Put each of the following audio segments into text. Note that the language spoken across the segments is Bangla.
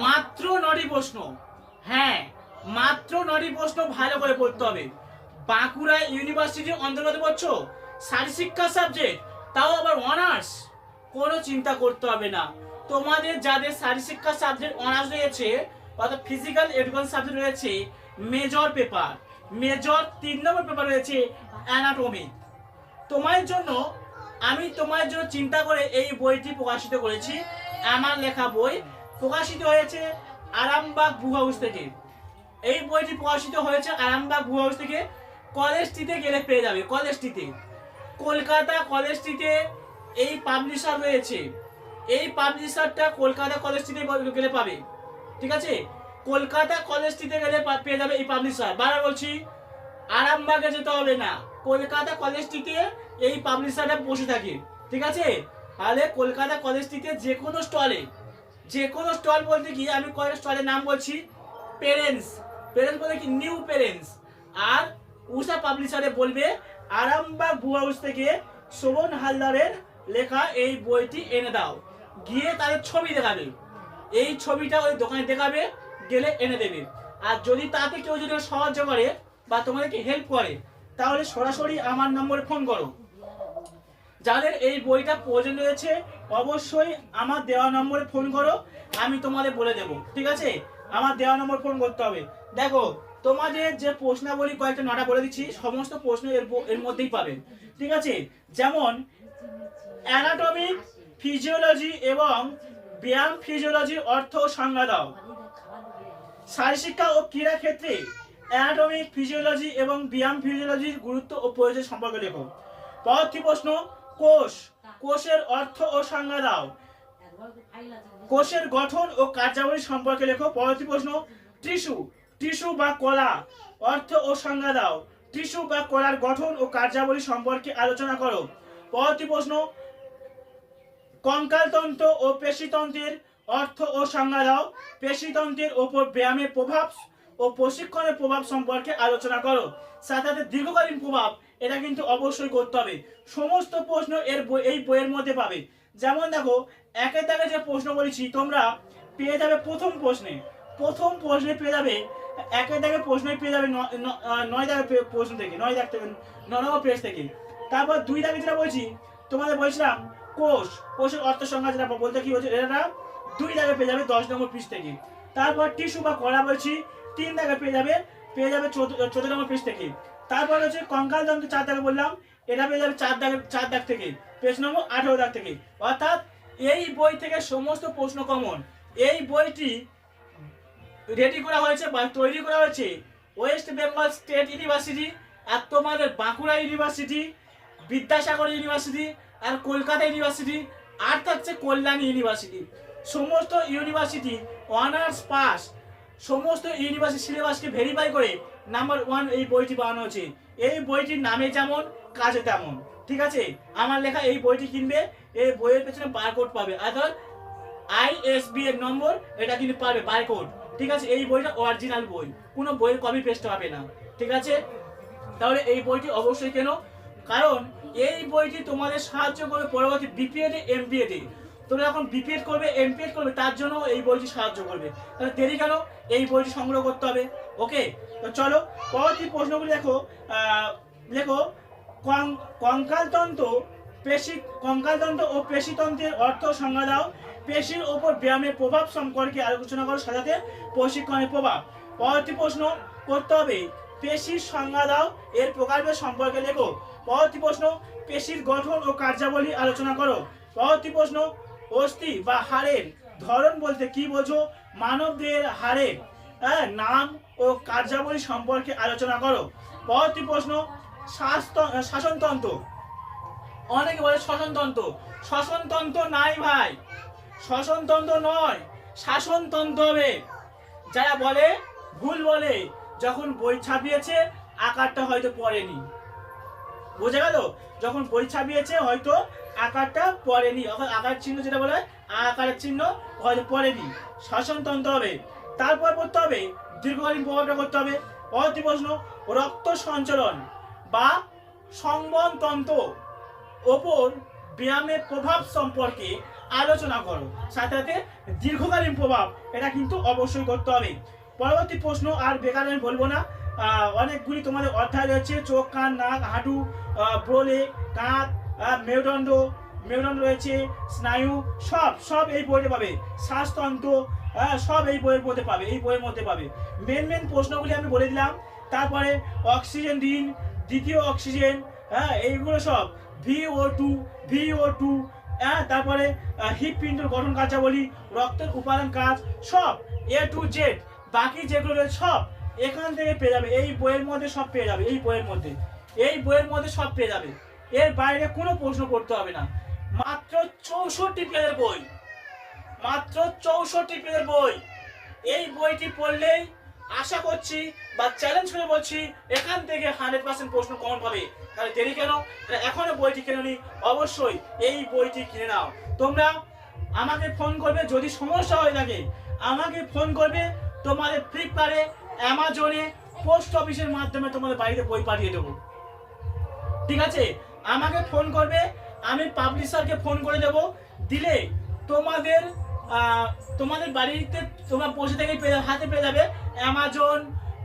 মাত্র নটি প্রশ্ন। হ্যাঁ মাত্র নটি প্রশ্ন ভালো করে পড়তে হবে। বাঁকুড়া ইউনিভার্সিটির অন্তর্গত পড়ছো? শারীরশিক্ষা সাবজেক্ট? তাও আবার অনার্স? কোনো চিন্তা করতে হবে না। তোমাদের যাদের শারীরশিক্ষা সাবজেক্ট অনার্স রয়েছে, অর্থাৎ ফিজিক্যাল এডুকেশন সাবজেক্ট রয়েছে মেজর পেপার মেজর তিন নম্বর পেপার রয়েছে অ্যানাটমি তোমার জন্য, আমি তোমার জন্য চিন্তা করে এই বইটি প্রকাশিত করেছি। আমার লেখা বই প্রকাশিত হয়েছে আরামবাগ বুক হাউস থেকে। এই বইটি প্রকাশিত হয়েছে আরামবাগ বুক হাউস থেকে। কলেজটিতে গেলে পেয়ে যাবে, কলেজটিতে। কলকাতা কলেজটিতে এই পাবলিশার রয়েছে। এই পাবলিশারটা কলকাতা কলেজটিতে গেলে পাবে, ঠিক আছে? কলকাতা কলেজটিতে গেলে পেয়ে যাবে এই পাবলিশার বারবার বলছি, আরামবাগে যেতে হবে না। কলকাতা কলেজটিতে এই পাবলিশারটা বসে থাকে, ঠিক আছে? তাহলে কলকাতা কলেজটিতে যে কোনো স্টলে যে কোনো স্টল বলতে কি, আমি কয়েক স্টলের নাম বলছি পেরেন্টস পেরেন্টস বলতে কি নিউ পেরেন্টস আর উষা পাবলিশারে বলবে, আরামবাগ বুক হাউস থেকে শোভন হালদারের লেখা এই বইটি এনে দাও। গিয়ে তাদের ছবি দেখাবে। এই ছবিটা ওই দোকানে দেখাবে, গেলে এনে দেবে। আর যদি তাতে কেউ যদি সাহায্য করে বা তোমাদেরকে হেল্প করে, তাহলে সরাসরি আমার নম্বরে ফোন করো। যাদের এই বইটা প্রয়োজন রয়েছে, অবশ্যই আমার দেওয়া নম্বরে ফোন করো, আমি তোমাদের বলে দেব, ঠিক আছে? আমার দেওয়া নম্বর ফোন করতে হবে। দেখো, তোমাদের যে প্রশ্নাবলী কয়েকটা নটা বলে দিচ্ছি, সমস্ত প্রশ্ন এর এর মধ্যেই পাবেন, ঠিক আছে? যেমন অ্যানাটমি ফিজিওলজি এবং ব্যায়াম ফিজিওলজির অর্থ সংজ্ঞা দাও। শারীরশিক্ষা ও ক্রীড়া ক্ষেত্রে অ্যানাটমি ফিজিওলজি এবং ব্যায়াম ফিজিওলজির গুরুত্ব ও প্রয়োজন সম্পর্কে লেখো। পরবর্তী প্রশ্ন কোষ। কোষের অর্থ ও সংজ্ঞা দাও। কোষের গঠন ও কার্যাবলী সম্পর্কে লেখো। পরবর্তী প্রশ্ন, টিস্যু। টিস্যু বা কলা, অর্থ ও সংজ্ঞা দাও। টিস্যু বা কলার গঠন ও কার্যাবলী সম্পর্কে আলোচনা করো। পরবর্তী প্রশ্ন, কঙ্কালতন্ত্র ও পেশিতন্ত্রের অর্থ ও সংজ্ঞা দাও। পেশিতন্ত্রের ওপর ব্যায়ামের প্রভাব ও প্রশিক্ষণের প্রভাব সম্পর্কে আলোচনা করো। সাথে সাথে দীর্ঘকালীন প্রভাব, এটা কিন্তু অবশ্যই করতে হবে। সমস্ত প্রশ্ন এর এই বইয়ের মধ্যে পাবে। যেমন দেখো একের দাগে যে প্রশ্ন বলেছি, তোমরা পেয়ে যাবে প্রথম প্রশ্নে। প্রথম প্রশ্নে পেয়ে যাবে একের দাগে প্রশ্নে পেয়ে যাবে নয় দাগে প্রশ্ন থেকে, নয় দাগ থেকে, ন নম্বর পেজ থেকে। তারপর দুই দাগে যেটা বলছি, তোমাদের বলছিলাম, কোষ, কোষের অর্থ সংখ্যা যেটা বলতে কি হচ্ছে এটা দুই দাগে পেয়ে যাবে দশ নম্বর পিস থেকে। তারপর টিস্যু বা কলা বলছি তিন দাগে পেয়ে যাবে পেয়ে যাবে চোদ্দ নম্বর পৃষ্ঠ থেকে। তারপর হচ্ছে কঙ্কাল যন্ত্র চার দাগে বললাম, এটা পেয়ে যাবে চার দাগে, চার দাগ থেকে পেজ নম্বর আঠেরো দাগ থেকে। অর্থাৎ এই বই থেকে সমস্ত প্রশ্ন কমন এই বইটি রেডি করা হয়েছে বা তৈরি করা হয়েছে ওয়েস্ট বেঙ্গল স্টেট ইউনিভার্সিটি আর তোমাদের বাঁকুড়া ইউনিভার্সিটি বিদ্যাসাগর ইউনিভার্সিটি আর কলকাতা ইউনিভার্সিটি আর থাকছে কল্যাণী ইউনিভার্সিটি সমস্ত ইউনিভার্সিটি অনার্স পাস সমস্ত ইউনিভার্সিটি সিলেবাসকে ভেরিফাই করে নাম্বার ওয়ান এই বইটি বানানো হয়েছে। এই বইটির নামে যেমন, কাজে তেমন। ঠিক আছে? আমার লেখা এই বইটি কিনবে, এই বইয়ের পেছনে বারকোড পাবে। অর্থাৎ আইএসবি এর নম্বর, এটা কিন্তু পাবে বারকোড ঠিক আছে? এই বইটা অরিজিনাল বই। কোনো বইয়ের কপি পেস্ট হবে না। ঠিক আছে? তাহলে এই বইটি অবশ্যই কেন। কারণ এই বইটি তোমাদের সাহায্য করবে পরবর্তী বিপিএড এমপিএড তোমরা যখন বিপিএড করবে এমপিএড করবে, তার জন্য এই বইটি সাহায্য করবে। তাহলে দেরি কেন? এই বইটি সংগ্রহ করতে হবে। ওকে তো চলো, পরবর্তী প্রশ্নগুলি দেখো। লেখো কঙ্কালতন্ত্র পেশি, কঙ্কালতন্ত্র ও পেশিতন্ত্রের অর্থ সংজ্ঞা দাও। পেশির ওপর ব্যায়ামের প্রভাব সম্পর্কে আলোচনা করো সাজাতে প্রশিক্ষণের প্রভাব। পরবর্তী প্রশ্ন করতে হবে, পেশির সংজ্ঞা দাও, এর প্রকারভেদ সম্পর্কে লেখো। পরবর্তী প্রশ্ন, পেশির গঠন ও কার্যাবলী আলোচনা করো। পরবর্তী প্রশ্ন অস্থি বা হাড়ের ধরন বলতে কি বোঝো? মানবদের হাড়ের হ্যাঁ, নাম ও কার্যাবলী সম্পর্কে আলোচনা করো। পরবর্তী প্রশ্ন শাসনতন্ত্র। অনেকে বলে শাসনতন্ত্র। শাসনতন্ত্র নাই ভাই। শাসনতন্ত্র নয় শাসনতন্ত্র হবে। যারা বলে ভুল বলে যখন বই ছাপিয়েছে আকারটা হয়তো পড়েনি। বোঝা গেল? যখন বই ছাপিয়েছে হয়তো আকারটা পড়েনি। আকার চিহ্ন যেটা বলে হয়, আকারের চিহ্ন পড়েনি। শাসনতন্ত্র হবে। তারপর পড়তে হবে দীর্ঘকালীন প্রভাবটা করতে হবে। পরবর্তী প্রশ্ন রক্ত সঞ্চালন বা সংবহনতন্ত্র ওপর ব্যায়ামের প্রভাব সম্পর্কে আলোচনা করো। সাথে সাথে দীর্ঘকালীন প্রভাব এটা কিন্তু অবশ্যই করতে হবে। পরবর্তী প্রশ্ন আর বেকার আমি বলব না। অনেকগুলি তোমাদের অধ্যায় রয়েছে। চোখ কান নাক হাঁটু ব্রোলে কাঁধ মেরুদণ্ড মেরুদণ্ড রয়েছে, স্নায়ু, সব সব এই বইতে পাবে। শ্বাসতন্ত্র সব এই বইয়ের মধ্যে পাবে, এই বইয়ের মধ্যে পাবে। মেন মেন প্রশ্নগুলি আমি বলে দিলাম। তারপরে অক্সিজেন দিন, দ্বিতীয় অক্সিজেন হ্যাঁ এইগুলো সব ভিও টু ভিও টু হ্যাঁ তারপরে হৃৎপিণ্ডের গঠন কার্যাবলী, রক্তের উপাদান কাজ, সব এ টু জেড বাকি যেগুলো রয়েছে, সব এখান থেকে পেয়ে যাবে, এই বইয়ের মধ্যে সব পেয়ে যাবে, এই বইয়ের মধ্যে, এই বইয়ের মধ্যে সব পেয়ে যাবে। এর বাইরে কোনো প্রশ্ন করতে হবে না। মাত্র চৌষট্টি পেজের বই। মাত্র চৌষট্টি পেজের বই। এই বইটি পড়লেই আশা করছি বা চ্যালেঞ্জ করে বলছি এখান থেকে হান্ড্রেড পার্সেন্ট প্রশ্ন কমন পাবে। তাহলে দেরি কেন? তাহলে এখনও বইটি কিনে নি। অবশ্যই এই বইটি কিনে নাও। তোমরা আমাকে ফোন করবে যদি সমস্যা হয়ে থাকে। আমাকে ফোন করবে তোমাদের ফ্লিপকার্টে অ্যামাজনে পোস্ট অফিসের মাধ্যমে তোমাদের বাড়িতে বই পাঠিয়ে দেবো। ঠিক আছে? আমাকে ফোন করবে, আমি পাবলিশারকে ফোন করে দেব। দিলে তোমাদের তোমাদের বাড়িতে তোমার পৌঁছে যাবে, হাতে পেয়ে যাবে অ্যামাজন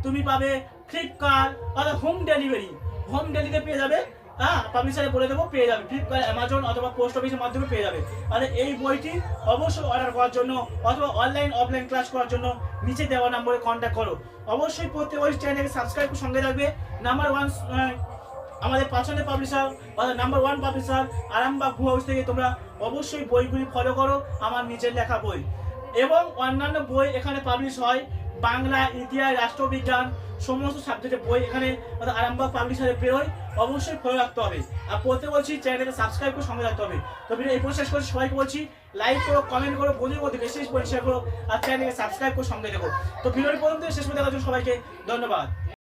তুমি পাবে ফ্লিপকার্ট অথবা হোম ডেলিভারি হোম ডেলিভারি পেয়ে যাবে হ্যাঁ পাবলিশারে বলে দেবো, পেয়ে যাবে। ফ্লিপকার্ট অ্যামাজন অথবা পোস্ট অফিসের মাধ্যমে পেয়ে যাবে। আর এই বইটি অবশ্যই অর্ডার করার জন্য অথবা অনলাইন অফলাইন ক্লাস করার জন্য নিচে দেওয়া নম্বরে কন্ট্যাক্ট করো। অবশ্যই প্রত্যেক ওই চ্যানেলকে সাবস্ক্রাইব সঙ্গে রাখবে নাম্বার ওয়ান আমাদের পছন্দের পাবলিশার অর্থাৎ নাম্বার ওয়ান পাবলিশার আরামবাগ ভু হাউস থেকে তোমরা অবশ্যই বইগুলি ফলো করো, আমার নিজের লেখা বই। এবং অন্যান্য বই এখানে পাবলিশ হয়, বাংলা, ইতিহাস, রাষ্ট্রবিজ্ঞান, সমস্ত সাবজেক্টের বই এখানে আরামবাগ পাবলিশারে বেরোয়, অবশ্যই ফলো রাখতে হবে। আর পড়তে বলছি চ্যানেলকে সাবস্ক্রাইব করে সঙ্গে রাখতে হবে। তো ভিডিও এই প্রসেস করছি, সবাইকে বলছি লাইক করো কমেন্ট করো বন্ধুর মধ্যে বেশি বেশি শেয়ার করো, আর চ্যানেলকে সাবস্ক্রাইব করে সঙ্গে দেখো তো ভিডিওটি পর্যন্ত শেষ পর্যন্ত দেখার জন্য সবাইকে ধন্যবাদ।